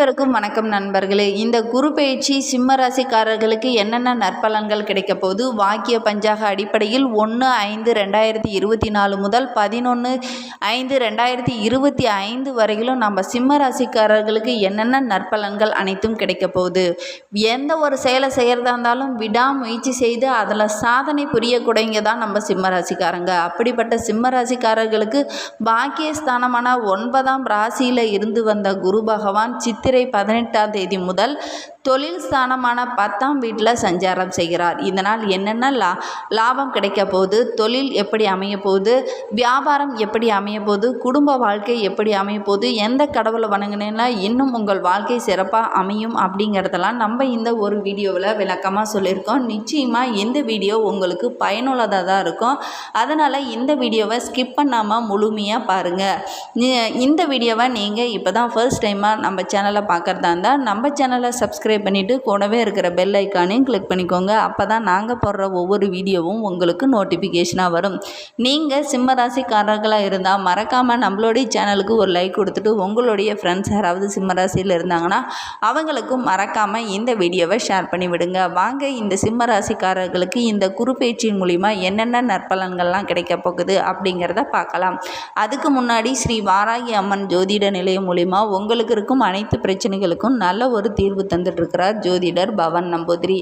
அனைவருக்கும் வணக்கம் நண்பர்களே. இந்த குரு பயிற்சி சிம்ம ராசிக்காரர்களுக்கு என்னென்ன நற்பலன்கள் கிடைக்க போகுது? வாக்கிய பஞ்சாக அடிப்படையில் ஒன்று ஐந்து ரெண்டாயிரத்தி இருபத்தி நாலு முதல் பதினொன்று ஐந்து ரெண்டாயிரத்தி இருபத்தி ஐந்து வரையிலும் நம்ம சிம்ம ராசிக்காரர்களுக்கு என்னென்ன நற்பலன்கள் அனைத்தும் கிடைக்க போகுது? எந்த ஒரு செயலை செய்கிறதா இருந்தாலும் விடாமுயற்சி செய்து அதில் சாதனை புரியக்கூடியவங்க தான் நம்ம சிம்ம ராசிக்காரங்க அப்படிப்பட்ட சிம்ம ராசிக்காரர்களுக்கு பாக்கியஸ்தானமான ஒன்பதாம் ராசியில் இருந்து வந்த குரு பகவான் சித்திர பதினெட்டாம் தேதி முதல் தொழில் ஸ்தானமான பத்தாம் வீட்டில் சஞ்சாரம் செய்கிறார். இதனால் என்னென்ன லா லாபம் கிடைக்க போகுது? தொழில் எப்படி அமைய போகுது? வியாபாரம் எப்படி அமைய போகுது? குடும்ப வாழ்க்கை எப்படி அமைய போகுது? எந்த கடவுளை வணங்கினேன்னா இன்னும் உங்கள் வாழ்க்கை சிறப்பாக அமையும் அப்படிங்கிறதெல்லாம் நம்ம இந்த ஒரு வீடியோவில் விளக்கமாக சொல்லியிருக்கோம். நிச்சயமாக இந்த வீடியோ உங்களுக்கு பயனுள்ளதாக தான் இருக்கும். அதனால் இந்த வீடியோவை ஸ்கிப் பண்ணாமல் முழுமையாக பாருங்கள் இந்த வீடியோவை நீங்கள் இப்போ தான் ஃபர்ஸ்ட் டைமாக நம்ம சேனலை பார்க்குறதா இருந்தால் நம்ம சேனலை சப்ஸ்கிரைப் பண்ணிவிட்டு கூடவே இருக்கிற பெல் ஐக்கானையும் கிளிக் பண்ணிக்கோங்க. அப்போ தான் நாங்கள் போடுற ஒவ்வொரு வீடியோவும் உங்களுக்கு நோட்டிஃபிகேஷனாக வரும். நீங்கள் சிம்ம ராசிக்காரர்களாக இருந்தால் மறக்காமல் நம்மளுடைய சேனலுக்கு ஒரு லைக் கொடுத்துட்டு உங்களுடைய ஃப்ரெண்ட்ஸ் யாராவது சிம்ம ராசியில் இருந்தாங்கன்னா அவங்களுக்கும் மறக்காமல் இந்த வீடியோவை ஷேர் பண்ணி விடுங்க. வாங்க இந்த சிம்ம ராசிக்காரர்களுக்கு இந்த குறுப்பேச்சின் மூலிமா என்னென்ன நற்பலன்கள்லாம் கிடைக்க போகுது அப்படிங்கிறத பார்க்கலாம். அதுக்கு முன்னாடி ஸ்ரீ வாராகி அம்மன் ஜோதிட நிலையம் மூலிமா உங்களுக்கு இருக்கும் அனைத்து பிரச்சனைகளுக்கும் நல்ல ஒரு தீர்வு தந்துட்டுருக்கிறார் ஜோதிடர் பவன் நம்பூதிரி.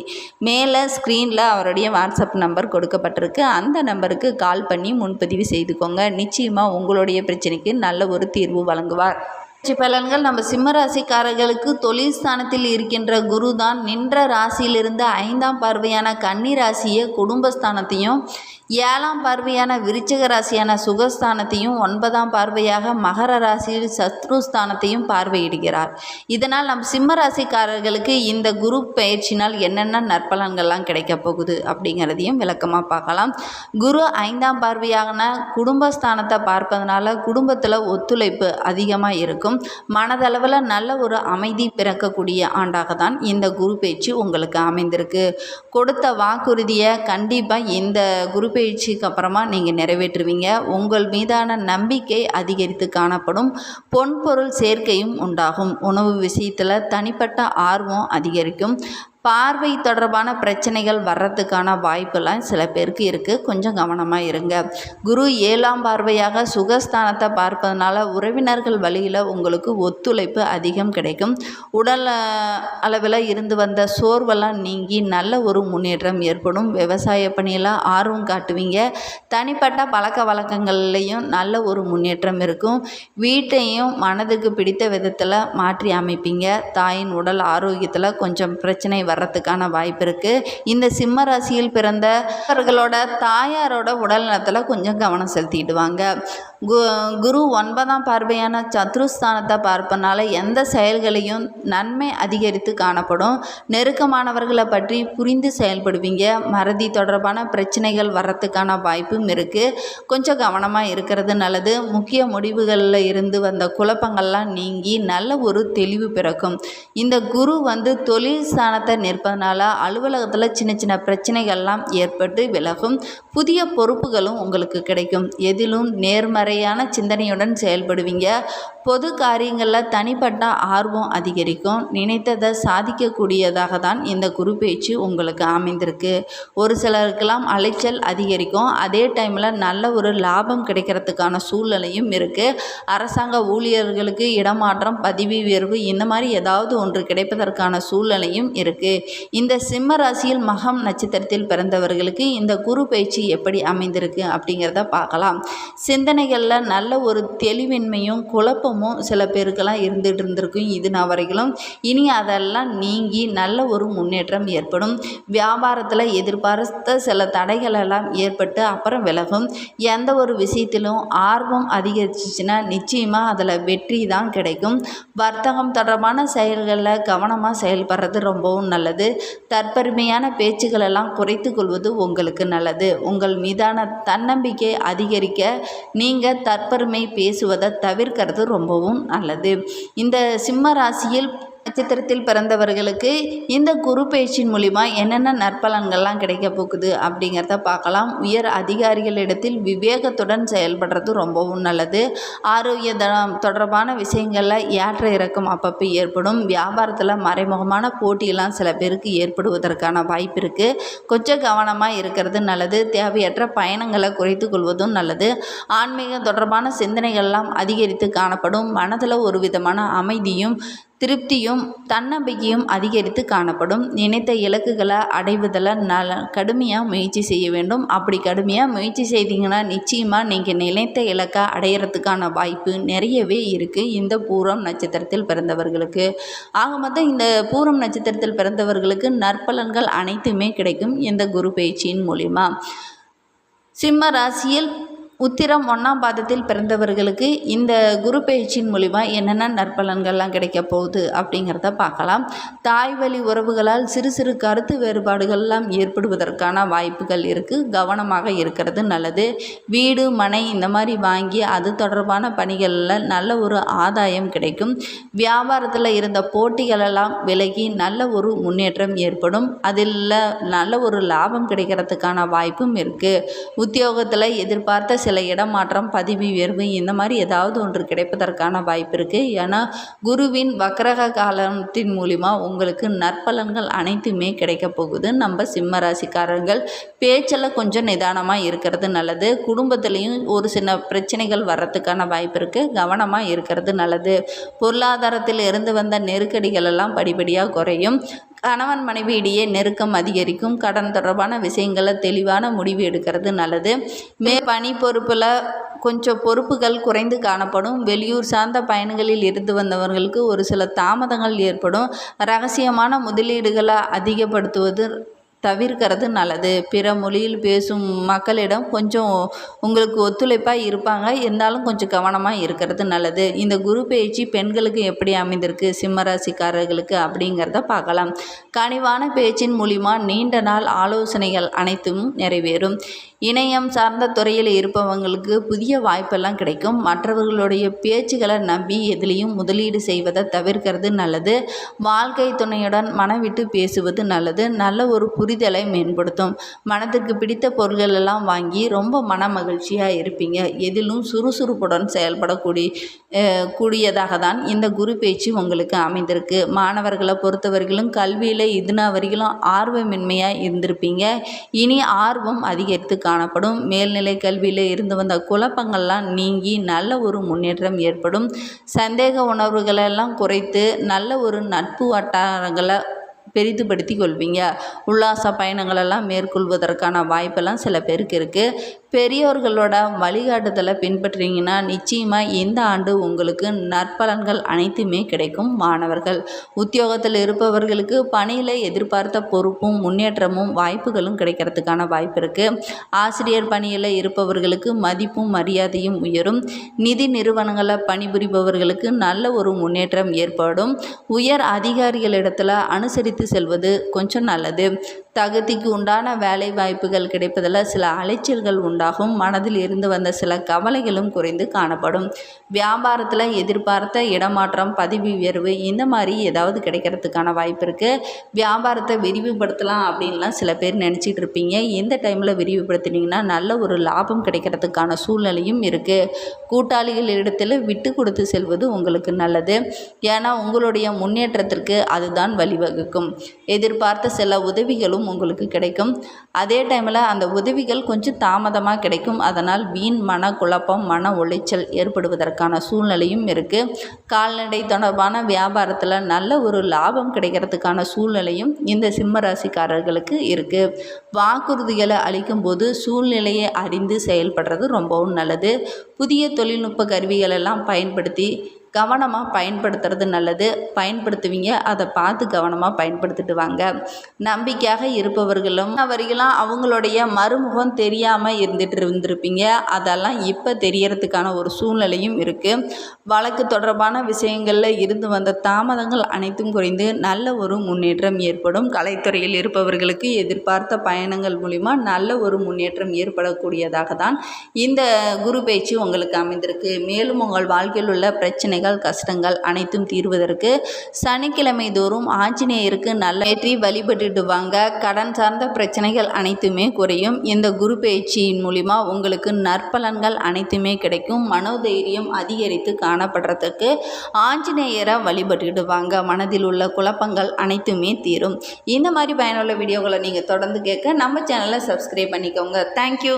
மேலே ஸ்க்ரீனில் அவருடைய வாட்ஸ்அப் நம்பர் கொடுக்கப்பட்டிருக்கு. அந்த நம்பருக்கு கால் பண்ணி முன்பதிவு செய்துக்கோங்க. நிச்சயமாக உங்களுடைய பிரச்சனைக்கு நல்ல ஒரு தீர்வு வழங்குவார். பலன்கள். நம்ம சிம்ம ராசிக்காரர்களுக்கு தொழில் ஸ்தானத்தில் இருக்கின்ற குரு தான் நின்ற ராசியிலிருந்து ஐந்தாம் பார்வையான கன்னி ராசியை குடும்பஸ்தானத்தையும் ஏழாம் பார்வையான விருச்சிக ராசியான சுகஸ்தானத்தையும் ஒன்பதாம் பார்வையாக மகர ராசியில் சத்ருஸ்தானத்தையும் பார்வையிடுகிறார். இதனால் நம் சிம்ம ராசிக்காரர்களுக்கு இந்த குரு பயிற்சினால் என்னென்ன நற்பலன்கள்லாம் கிடைக்க போகுது அப்படிங்கிறதையும் விளக்கமாக பார்க்கலாம். குரு ஐந்தாம் பார்வையான குடும்பஸ்தானத்தை பார்ப்பதனால குடும்பத்தில் ஒத்துழைப்பு அதிகமாக இருக்கும். மனதளவில் நல்ல ஒரு அமைதி பிறக்கக்கூடிய ஆண்டாக தான் இந்த குரு பயிற்சி உங்களுக்கு அமைந்திருக்கு. கொடுத்த வாக்குறுதியை கண்டிப்பாக இந்த குரு உடற்பயிற்சிக்கு அப்புறமா நீங்கள் நிறைவேற்றுவீங்க. உங்கள் மீதான நம்பிக்கை அதிகரித்து காணப்படும். பொன்பொருள் சேர்க்கையும் உண்டாகும். உணவு விஷயத்தில் தனிப்பட்ட ஆர்வம் அதிகரிக்கும். பார்வை தொடர்பான பிரச்சனைகள் வர்றதுக்கான வாய்ப்பெல்லாம் சில பேருக்கு இருக்குது கொஞ்சம் கவனமாக இருங்க. குரு ஏழாம் பார்வையாக சுகஸ்தானத்தை பார்ப்பதனால உறவினர்கள் வழியில் உங்களுக்கு ஒத்துழைப்பு அதிகம் கிடைக்கும். உடல் அளவில் இருந்து வந்த சோர்வெல்லாம் நீங்கி நல்ல ஒரு முன்னேற்றம் ஏற்படும். விவசாய பணியில் ஆர்வம் காட்டுவீங்க. தனிப்பட்ட பழக்க வழக்கங்கள்லேயும் நல்ல ஒரு முன்னேற்றம் இருக்கும். வீட்டையும் மனதுக்கு பிடித்த விதத்தில் மாற்றி அமைப்பீங்க. தாயின் உடல் ஆரோக்கியத்தில் கொஞ்சம் பிரச்சனை வர்றதுக்கான வாய்ப்பு இருக்குது இந்த சிம்ம ராசியில் பிறந்தவர்களோட தாயாரோட உடல் நலத்தில் கொஞ்சம் கவனம் செலுத்திடுவாங்க கு குரு ஒன்பதாம் பார்வையான சத்ருஸ்தானத்தை பார்ப்பனால எந்த செயல்களையும் நன்மை அதிகரித்து காணப்படும். நெருக்கமானவர்களை பற்றி புரிந்து செயல்படுவீங்க. மறதி தொடர்பான பிரச்சனைகள் வர்றதுக்கான வாய்ப்பும் இருக்குது கொஞ்சம் கவனமாக இருக்கிறது நல்லது. முக்கிய முடிவுகளில் இருந்து வந்த குழப்பங்கள்லாம் நீங்கி நல்ல ஒரு தெளிவு பிறக்கும். இந்த குரு வந்து தொழில் ஸ்தானத்தை நிற்பதனால அலுவலகத்தில் சின்ன சின்ன பிரச்சனைகள்லாம் ஏற்பட்டு விலகும். புதிய பொறுப்புகளும் உங்களுக்கு கிடைக்கும். எதிலும் நேர்மறை நேர்மறையான சிந்தனையுடன் செயல்படுவீங்க. பொது காரியங்களில் தனிப்பட்ட ஆர்வம் அதிகரிக்கும். நினைத்ததை சாதிக்கக்கூடியதாக தான் இந்த குரு பேச்சு உங்களுக்கு அமைந்திருக்கு. ஒரு சிலருக்கெல்லாம் அலைச்சல் அதிகரிக்கும். அதே டைமில் நல்ல ஒரு லாபம் கிடைக்கிறதுக்கான சூழ்நிலையும் இருக்குது அரசாங்க ஊழியர்களுக்கு இடமாற்றம் பதவி உயர்வு இந்த மாதிரி ஏதாவது ஒன்று கிடைப்பதற்கான சூழ்நிலையும் இருக்குது இந்த சிம்ம ராசியில் மகம் நட்சத்திரத்தில் பிறந்தவர்களுக்கு இந்த குரு பயிற்சி எப்படி அமைந்திருக்கு அப்படிங்கிறத பார்க்கலாம். சிந்தனைகள் விஷயங்களில் நல்ல ஒரு தெளிவின்மையும் குழப்பமும் சில பேருக்கெல்லாம் இருந்துகிட்டு இருந்திருக்கும் இது நான் வரைக்கும். இனி அதெல்லாம் நீங்கி நல்ல ஒரு முன்னேற்றம் ஏற்படும். வியாபாரத்தில் எதிர்பார்த்த சில தடைகள் எல்லாம் ஏற்பட்டு அப்புறம் விலகும். எந்த ஒரு விஷயத்திலும் ஆர்வம் அதிகரிச்சிச்சுன்னா நிச்சயமாக அதில் வெற்றி தான் கிடைக்கும். வர்த்தகம் தொடர்பான செயல்களில் கவனமாக செயல்படுறது ரொம்பவும் நல்லது. தற்பெருமையான பேச்சுகள் எல்லாம் குறைத்து கொள்வது உங்களுக்கு நல்லது. உங்கள் மீதான தன்னம்பிக்கை அதிகரிக்க நீங்கள் தற்பெருமை பேசுவதை தவிர்க்கிறது ரொம்பவும் நல்லது. இந்த சிம்ம ராசியில் நட்சத்திரத்தில் பிறந்தவர்களுக்கு இந்த குரு பயிற்சியின் மூலிமா என்னென்ன நற்பலன்கள்லாம் கிடைக்க போகுது அப்படிங்கிறத பார்க்கலாம். உயர் அதிகாரிகளிடத்தில் விவேகத்துடன் செயல்படுறது ரொம்பவும் நல்லது. ஆரோக்கிய தனம் தொடர்பான விஷயங்களில் ஏற்ற இறக்கம் அப்பப்போ ஏற்படும். வியாபாரத்தில் மறைமுகமான போட்டியெல்லாம் சில பேருக்கு ஏற்படுவதற்கான வாய்ப்பு இருக்குது கொஞ்சம் கவனமாக இருக்கிறது நல்லது. தேவையற்ற பயணங்களை குறைத்து கொள்வதும் நல்லது. ஆன்மீகம் தொடர்பான சிந்தனைகள்லாம் அதிகரித்து காணப்படும். மனதில் ஒரு விதமான அமைதியும் திருப்தியும் தன்னம்பிக்கையும் அதிகரித்து காணப்படும். நினைத்த இலக்குகளை அடைவதில் நல கடுமையாக முயற்சி செய்ய வேண்டும். அப்படி கடுமையாக முயற்சி செய்தீங்கன்னா நிச்சயமாக நீங்கள் நினைத்த இலக்கை அடையிறதுக்கான வாய்ப்பு நிறையவே இருக்குது இந்த பூரம் நட்சத்திரத்தில் பிறந்தவர்களுக்கு. ஆக மொத்தம் இந்த பூரம் நட்சத்திரத்தில் பிறந்தவர்களுக்கு நற்பலன்கள் அனைத்துமே கிடைக்கும். இந்த குரு பயிற்சியின் மூலிமா சிம்ம ராசியில் உத்திரம் ஒன்றாம் பாதத்தில் பிறந்தவர்களுக்கு இந்த குரு பயிற்சியின் மூலிமா என்னென்ன நற்பலன்கள்லாம் கிடைக்க போகுது அப்படிங்கிறத பார்க்கலாம். தாய் வழி உறவுகளால் சிறு சிறு கருத்து வேறுபாடுகள்லாம் ஏற்படுவதற்கான வாய்ப்புகள் இருக்குது கவனமாக இருக்கிறது நல்லது. வீடு மனை இந்த மாதிரி வாங்கி அது தொடர்பான பணிகளில் நல்ல ஒரு ஆதாயம் கிடைக்கும். வியாபாரத்தில் இருந்த போட்டிகளெல்லாம் விலகி நல்ல ஒரு முன்னேற்றம் ஏற்படும். அதில் நல்ல ஒரு லாபம் கிடைக்கிறதுக்கான வாய்ப்பும் இருக்குது உத்தியோகத்தில் எதிர்பார்த்த சில இடமாற்றம் பதவி உயர்வு இந்த மாதிரி ஏதாவது ஒன்று கிடைப்பதற்கான வாய்ப்பு இருக்குது ஏன்னா குருவின் வக்கரக காலத்தின் மூலிமா உங்களுக்கு நற்பலன்கள் அனைத்துமே கிடைக்க போகுது. நம்ம சிம்ம ராசிக்காரர்கள் பேச்சில் கொஞ்சம் நிதானமாக இருக்கிறது நல்லது. குடும்பத்துலேயும் ஒரு சின்ன பிரச்சனைகள் வர்றதுக்கான வாய்ப்பு இருக்குது கவனமாக இருக்கிறது நல்லது. பொருளாதாரத்தில் இருந்து வந்த நெருக்கடிகள் எல்லாம் படிப்படியாக குறையும். கணவன் மனைவி இடையே நெருக்கம் அதிகரிக்கும். கடன் தொடர்பான விஷயங்களை தெளிவான முடிவு எடுக்கிறது நல்லது. மே பணி பொறுப்பில் கொஞ்சம் பொறுப்புகள் குறைந்து காணப்படும். வெளியூர் சார்ந்த பயணங்களில் இருந்து வந்தவர்களுக்கு ஒரு சில தாமதங்கள் ஏற்படும். ரகசியமான முதலீடுகளை அதிகப்படுத்துவது தவிர்க்கிறது நல்லது. பிற மொழியில் பேசும் மக்களிடம் கொஞ்சம் உங்களுக்கு ஒத்துழைப்பாக இருப்பாங்க. இருந்தாலும் கொஞ்சம் கவனமாக இருக்கிறது நல்லது. இந்த குரு பயிற்சி பெண்களுக்கு எப்படி அமைந்திருக்கு சிம்மராசிக்காரர்களுக்கு அப்படிங்கிறத பார்க்கலாம். கனிவான பேச்சின் மூலிமா நீண்ட நாள் ஆலோசனைகள் அனைத்தும் நிறைவேறும். இணையம் சார்ந்த துறையில் இருப்பவங்களுக்கு புதிய வாய்ப்பெல்லாம் கிடைக்கும். மற்றவர்களுடைய பேச்சுகளை நம்பி எதுலேயும் முதலீடு செய்வதை தவிர்க்கிறது நல்லது. வாழ்க்கை துணையுடன் மனவிட்டு பேசுவது நல்லது. நல்ல ஒரு புரிதலை மேம்படுத்தும். மனதுக்கு பிடித்த பொருள்கள் எல்லாம் வாங்கி ரொம்ப மன மகிழ்ச்சியாக இருப்பீங்க. எதிலும் சுறுசுறுப்புடன் செயல்படக்கூடிய கூடியதாக தான் இந்த குரு பேச்சு உங்களுக்கு அமைந்திருக்கு. மாணவர்களை பொறுத்தவரையிலும் கல்வியில் இதுனா வரையிலும் ஆர்வமின்மையாக இருந்திருப்பீங்க. இனி ஆர்வம் அதிகரித்து காணப்படும். மேல்நிலை கல்வியில் இருந்து வந்த குழப்பங்கள்லாம் நீங்கி நல்ல ஒரு முன்னேற்றம் ஏற்படும். சந்தேக உணர்வுகளெல்லாம் குறைத்து நல்ல ஒரு நட்பு வட்டாரங்களை பெரிதுபடுத்தி கொள்வீங்க. உல்லாச பயணங்களெல்லாம் மேற்கொள்வதற்கான வாய்ப்பெல்லாம் சில பேருக்கு இருக்குது பெரியோர்களோட வழிகாட்டுதலை பின்பற்றிங்கன்னா நிச்சயமாக இந்த ஆண்டு உங்களுக்கு நற்பலன்கள் அனைத்துமே கிடைக்கும் மாணவர்கள். உத்தியோகத்தில் இருப்பவர்களுக்கு பணியில் எதிர்பார்த்த பொறுப்பும் முன்னேற்றமும் வாய்ப்புகளும் கிடைக்கிறதுக்கான வாய்ப்பு இருக்குது ஆசிரியர் பணியில் இருப்பவர்களுக்கு மதிப்பும் மரியாதையும் உயரும். நிதி நிறுவனங்களில் பணிபுரிபவர்களுக்கு நல்ல ஒரு முன்னேற்றம் ஏற்படும். உயர் அதிகாரிகளிடத்தில் அனுசரித்து செல்வது கொஞ்சம் நல்லது. தகுதிக்கு உண்டான வேலை வாய்ப்புகள் கிடைப்பதில் சில அலைச்சல்கள் உண்டாகும். மனதில் இருந்து வந்த சில கவலைகளும் குறைந்து காணப்படும். வியாபாரத்தில் எதிர்பார்த்த இடமாற்றம் பதவி உயர்வு இந்த மாதிரி ஏதாவது கிடைக்கிறதுக்கான வாய்ப்பு இருக்குது வியாபாரத்தை விரிவுபடுத்தலாம் அப்படின்லாம் சில பேர் நினச்சிட்டு இருப்பீங்க. எந்த டைமில் விரிவுபடுத்தினீங்கன்னா நல்ல ஒரு லாபம் கிடைக்கிறதுக்கான சூழ்நிலையும் இருக்குது கூட்டாளிகள் இடத்துல விட்டு கொடுத்து செல்வது உங்களுக்கு நல்லது. ஏன்னா உங்களுடைய முன்னேற்றத்திற்கு அதுதான் வழிவகுக்கும். எதிர்பார்த்த சில உதவிகளும் உங்களுக்கு கிடைக்கும். அதே டைமில் அந்த உதவிகள் கொஞ்சம் தாமதமாக கிடைக்கும். அதனால் வீண் மன குழப்பம் மன உளைச்சல் ஏற்படுவதற்கான சூழ்நிலையும் இருக்குது கால்நடை தொடர்பான வியாபாரத்தில் நல்ல ஒரு லாபம் கிடைக்கிறதுக்கான சூழ்நிலையும் இந்த சிம்ம ராசிக்காரர்களுக்கு இருக்குது வாக்குறுதிகளை அளிக்கும்போது சூழ்நிலையை அறிந்து செயல்படுறது ரொம்பவும் நல்லது. புதிய தொழில்நுட்ப கருவிகளெல்லாம் பயன்படுத்தி கவனமாக பயன்படுத்துறது நல்லது. பயன்படுத்துவீங்க அதை பார்த்து கவனமாக பயன்படுத்திட்டு வாங்க நம்பிக்கையாக இருப்பவர்களும் அவர்களும் அவங்களுடைய மறுமுகம் தெரியாமல் இருந்துட்டு இருந்திருப்பீங்க. அதெல்லாம் இப்போ தெரியறதுக்கான ஒரு சூழ்நிலையும் இருக்குது வழக்கு தொடர்பான விஷயங்களில் இருந்து வந்த தாமதங்கள் அனைத்தும் குறைந்து நல்ல ஒரு முன்னேற்றம் ஏற்படும். கலைத்துறையில் இருப்பவர்களுக்கு எதிர்பார்த்த பயணங்கள் மூலிமா நல்ல ஒரு முன்னேற்றம் ஏற்படக்கூடியதாக தான் இந்த குரு பேச்சு உங்களுக்கு அமைந்திருக்கு. மேலும் உங்கள் வாழ்க்கையில் உள்ள பிரச்சனை பிரச்சனைகள் கஷ்டங்கள் அனைத்தும் தீர்வதற்கு சனிக்கிழமை தோறும் ஆஞ்சநேயருக்கு நல்ல ஏற்றி வழிபட்டுட்டு வாங்க கடன் சார்ந்த பிரச்சனைகள் அனைத்துமே குறையும். இந்த குரு பயிற்சியின் மூலிமா உங்களுக்கு நற்பலன்கள் அனைத்துமே கிடைக்கும். மனோதைரியம் அதிகரித்து காணப்படுறதுக்கு ஆஞ்சநேயரை வழிபட்டுட்டு வாங்க மனதில் உள்ள குழப்பங்கள் அனைத்துமே தீரும். இந்த மாதிரி பயனுள்ள வீடியோக்களை நீங்கள் தொடர்ந்து கேட்க நம்ம சேனலை சப்ஸ்கிரைப் பண்ணிக்கோங்க. தேங்க்யூ